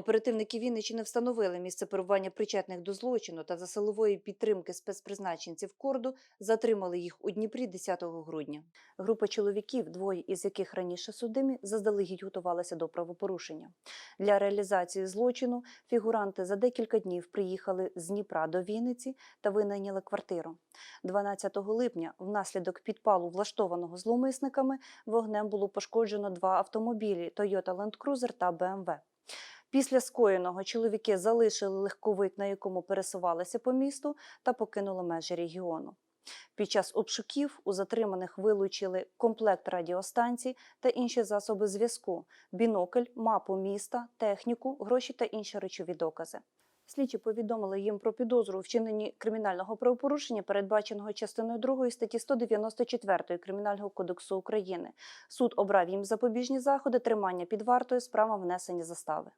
Оперативники Вінниччини встановили місце перебування причетних до злочину та за силової підтримки спецпризначенців корду затримали їх у Дніпрі 10 грудня. Група чоловіків, двоє із яких раніше судимі, заздалегідь готувалися до правопорушення. Для реалізації злочину фігуранти за декілька днів приїхали з Дніпра до Вінниці та винайняли квартиру. 12 липня, внаслідок підпалу, влаштованого зловмисниками, вогнем було пошкоджено два автомобілі Toyota Land Cruiser та BMW. Після скоєного чоловіки залишили легковик, на якому пересувалися по місту, та покинули межі регіону. Під час обшуків у затриманих вилучили комплект радіостанцій та інші засоби зв'язку, бінокль, мапу міста, техніку, гроші та інші речові докази. Слідчі повідомили їм про підозру у вчиненні кримінального правопорушення, передбаченого частиною 2 статті 194 Кримінального кодексу України. Суд обрав їм запобіжні заходи, тримання під вартою, справа внесення застави.